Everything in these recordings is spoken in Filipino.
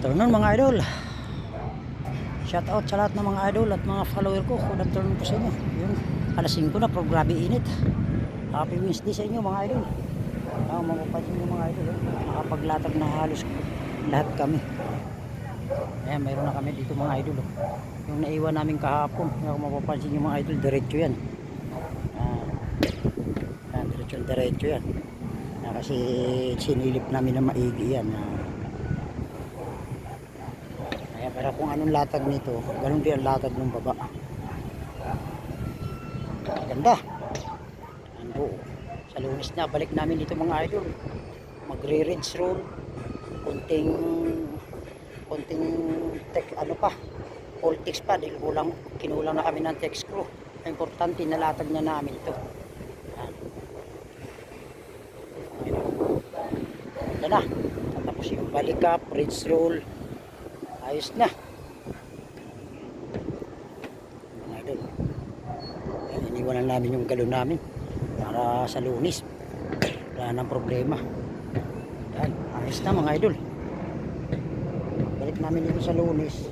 afternoon mga idol. Shout out sa lahat ng mga idol at mga follower ko. Good afternoon po sa inyo. Yun, alas 5 na, pero grabe init. Happy Wednesday sa inyo mga idol. Ah, mapapansin nyo mga idol. Nakapaglatag na halos lahat kami. Ayan, mayroon na kami dito mga idol. oh. Yung naiwan namin kahapon. Kung mapapansin nyo mga idol, diretso yan. Ah, diretso diretso yan. Ah, kasi sinilip namin na maigi yan. Ah, Pero kung anong latag nito, ganun din ang latag ng baba. Ganda. Ang buo. Sa lunes na, balik namin dito mga idol. Magre-rinse roll. Kunting, kunting, tek, ano pa, Voltex pa, dahil kulang, kinulang na kami ng tech screw. Importante, nalatag na namin ito. Ganda na. Tapos yung balik up, rinse roll, ayos na. Idol Ayan, iniwan lang namin yung galon namin para sa lunis. Wala nang problema. Yan ayos na mga idol. Balik namin dito sa lunis.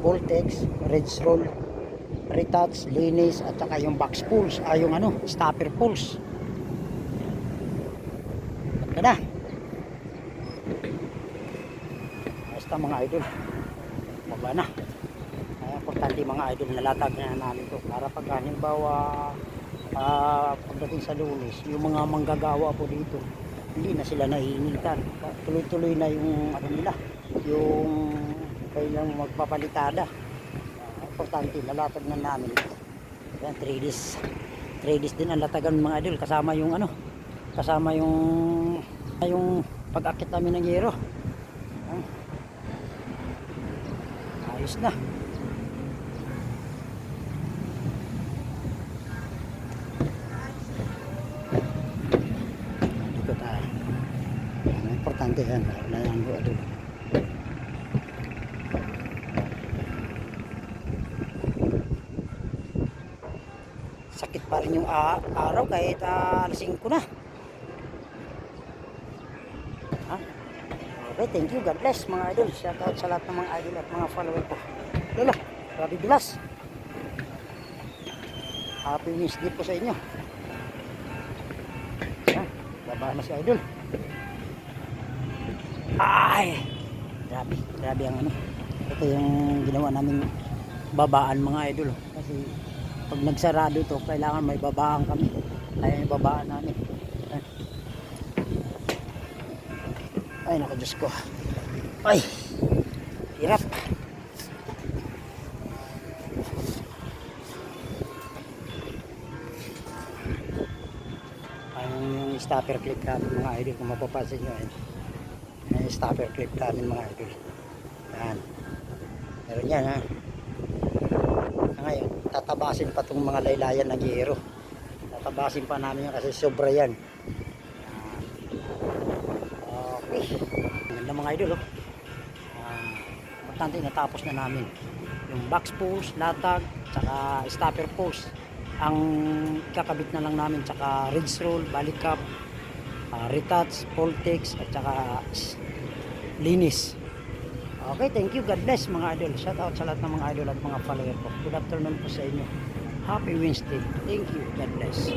Voltex red roll retouch linis at saka yung box pulls ay yung ano stopper pulls. Ayos na mga idol baba na. Kaya importante mga idol nalatag na namin to. Para pag halimbawa ah, pagdating sa lunes yung mga manggagawa po dito hindi na sila naiinitan tuloy-tuloy na yung ano nila yung kailang magpapalitada. Ah, importante nalatag na namin. Yan 3 days. 3 days din ang latagan mga idol. Kasama yung ano kasama yung yung pag-akit namin ng yero. Ah. Ayos na. Dito tayo. Ang importante yan. Na yan po. Ito. Sakit pa rin yung araw kahit uh, alas 5 na. Okay, thank you. God bless mga idol. Shout out sa lahat ng mga idol at mga follower ko. Lala, grabe bilas. Happy Wednesday po sa inyo. Yan, baba na si idol. Ay! Grabe, grabe ang ano. Ito yung ginawa namin babaan mga idol. Kasi pag nagsarado to, kailangan may babaan kami. Kaya yung babaan namin. Ay, naku Diyos ko. Ay, hirap. Ang yung stopper clip namin mga idol, kung mapapansin nyo, yan. Yung stopper clip namin mga idol. Yan. Meron yan ha. Ngayon, tatabasin pa itong mga laylayan ng giro. Tatabasin pa namin yan kasi sobra yan. Okay. Ganda mga idol, oh. Ah, importante natapos na namin. Yung box post, latag, tsaka stopper post. Ang kakabit na lang namin, tsaka ridge roll, balik cap, uh, retouch, voltex, at tsaka linis. Okay, thank you. God bless mga idol. Shout out sa lahat ng mga idol at mga follower ko. Good afternoon po sa inyo. Happy Wednesday. Thank you. God bless.